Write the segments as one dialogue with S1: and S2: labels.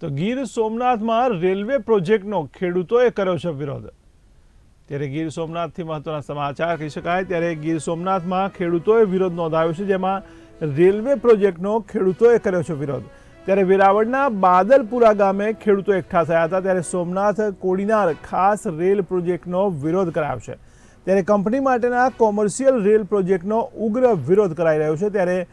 S1: તો ગીર સોમનાથમાં રેલવે પ્રોજેક્ટનો ખેડૂતોએ કર્યો છે વિરોધ. ત્યારે ગીર સોમનાથથી મહત્વના સમાચાર કહી શકાય, ત્યારે ગીર સોમનાથમાં ખેડૂતોએ વિરોધ નોંધાવ્યો છે, જેમાં રેલવે પ્રોજેક્ટનો ખેડૂતોએ કર્યો છે વિરોધ. ત્યારે વેરાવળના બાદલપુરા ગામે ખેડૂતો એકઠા થયા હતા, ત્યારે સોમનાથ કોડીનાર ખાસ રેલ પ્રોજેક્ટનો વિરોધ કરાયો છે. ત્યારે કંપની માટેના કોમર્શિયલ રેલ પ્રોજેક્ટનો ઉગ્ર વિરોધ કરાઈ રહ્યો છે, ત્યારે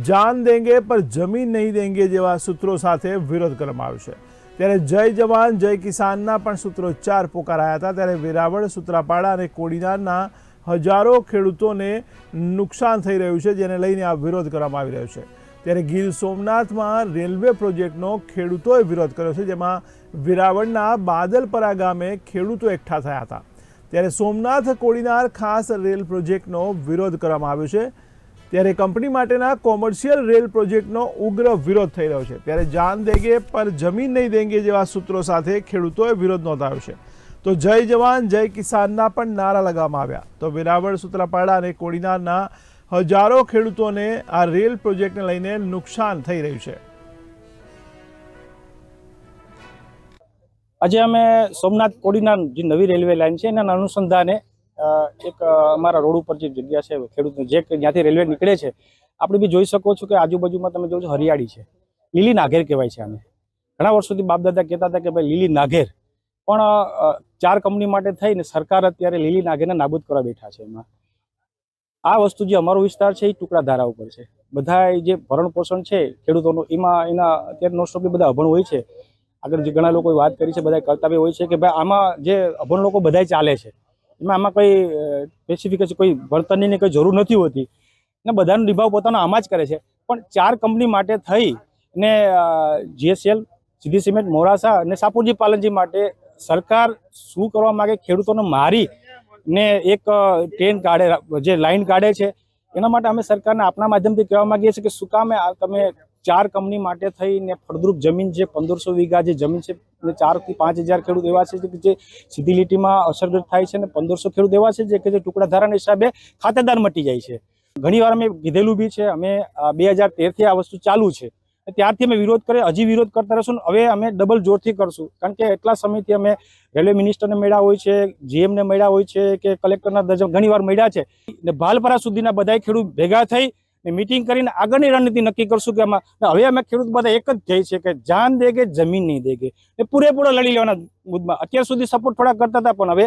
S1: જાન દેંગે, પર જમીન નહીં દેંગે જેવા સૂત્રો સાથે વિરોધ કરવામાં આવ્યો છે. ત્યારે જય જવાન, જય કિસાનના પણ સૂત્રોચ્ચાર પોકારાયા હતા. ત્યારે વેરાવળ, સૂત્રાપાડા અને કોડીનારના હજારો ખેડૂતોને નુકસાન થઈ રહ્યું છે, જેને લઈને આ વિરોધ કરવામાં આવી રહ્યો છે. ત્યારે ગીર સોમનાથમાં રેલવે પ્રોજેક્ટનો ખેડૂતોએ વિરોધ કર્યો છે, જેમાં વેરાવળના બાદલપરા ગામે ખેડૂતો એકઠા થયા હતા. ત્યારે સોમનાથ, કોડીનાર ખાસ રેલ પ્રોજેક્ટનો વિરોધ કરવામાં આવ્યો છે. ત્યારે કંપની માટેના કોમર્શિયલ રેલ પ્રોજેક્ટનો ઉગ્ર વિરોધ થઈ રહ્યો છે. ત્યારે જાન દેગે પર જમીન નહીં દેંગે જેવા સૂત્રો સાથે ખેડૂતોએ વિરોધ નોંધાવ્યો છે. તો જય જવાન, જય કિસાનના પણ નારા લગાવવામાં આવ્યા. તો વેરાવળ, સૂત્રાપાડા અને કોડીનારના હજારો ખેડૂતોને આ રેલ પ્રોજેક્ટને લઈને નુકસાન થઈ રહ્યું છે.
S2: આજે અમે સોમનાથ, કોડીનાર જે નવી રેલવે લાઇન છે, એના અનુસંધાને એક અમારા રોડ ઉપર જે જગ્યા છે, ખેડૂતની, જે જ્યાંથી રેલવે નીકળે છે આપણે બી જોઈ શકો છો કે આજુબાજુમાં તમે જોજો હરિયાળી છે. લીલી નાઘેર કહેવાય છે આને. ઘણા વર્ષોથી બાપદાદા કહેતા હતા કે ભાઈ લીલી નાઘેર. પણ ચાર કંપની માટે થઈને સરકાર અત્યારે લીલી નાઘેરને નાબૂદ કરવા બેઠા છે એમાં. આ વસ્તુ જે અમારો વિસ્તાર છે, એ ટુકડા ધારા ઉપર છે. બધા જે ભરણ પોષણ છે, ખેડૂતોનું, એમાં, એના અત્યારે નોસ્ટોપલી બધા અભણ હોય છે. આગળ જે ઘણા લોકોએ વાત કરી છે બધા કરતા બી હોય છે કે ભાઈ આમાં જે અભણ લોકો બધાય ચાલે છે. એમાં આમાં કોઈ સ્પેસિફિક કોઈ ભણતરની કંઈ જરૂર નથી હોતી. અને બધાનો નિભાવ પોતાનો આમાં જ કરે છે. પણ ચાર કંપની માટે થઈ ને જીએસએલ સીધી સિમેન્ટ, મોરાસા અને સાપુરજી પાલનજી માટે સરકાર શું કરવા માંગે ખેડૂતોને મારી ને એક ટ્રેન કાઢે, જે લાઈન કાઢે છે. એના માટે અમે સરકારને આપણા માધ્યમથી કહેવા માંગીએ છીએ કે શું કામે તમે ચાર કંપની માટે થઈને ફળદ્રુપ જમીન છે, પંદરસો વીઘા જે જમીન છે, અને ચારથી પાંચ હજાર ખેડૂત એવા છે કે જે સીધી લીટીમાં અસરગ્રસ્ત થાય છે અને પંદરસો ખેડૂત એવા છે જે કે જે ટુકડા ધારાના હિસાબે ખાતેદાર મટી જાય છે. ઘણીવાર અમે કીધેલું બી છે, અમે બે હજાર તેરથી આ વસ્તુ ચાલુ છે. ત્યારથી અમે વિરોધ કરીએ, હજી વિરોધ કરતા રહેશું હવે અમે ડબલ જોરથી કરશું. કારણ કે એટલા સમયથી અમે રેલવે મિનિસ્ટરને મળ્યા હોય છે, જીએમને મળ્યા હોય છે કે કલેક્ટરના દર્જા ઘણીવાર મળ્યા છે. ને ભાલપરા સુધીના બધા ખેડૂત ભેગા થઈ ને મિટિંગ કરીને આગળની રણનીતિ નક્કી કરશું કે આમાં હવે અમે ખેડૂત બધા એક જ થઈ છે કે જાન દેગે, જમીન નહીં દેગે. કે પૂરેપૂરો લડી લેવાના મુદ્દમાં. અત્યાર સુધી સપોર્ટ થોડા કરતા હતા, પણ હવે